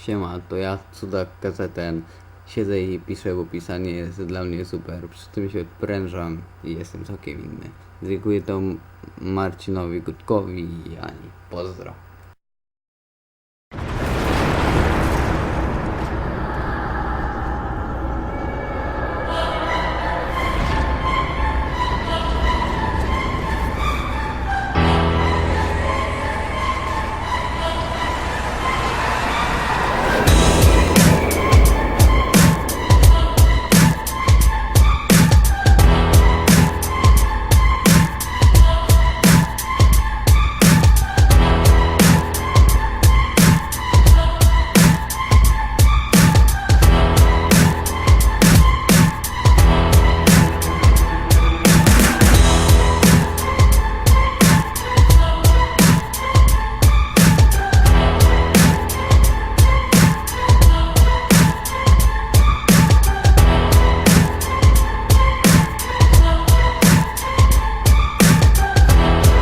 Siema, to ja Cudak KZN. Siedzę i piszę, bo pisanie jest dla mnie super. Przy tym się odprężam i jestem całkiem inny. Dziękuję to Marcinowi Gutkowi i Ani. Pozdro.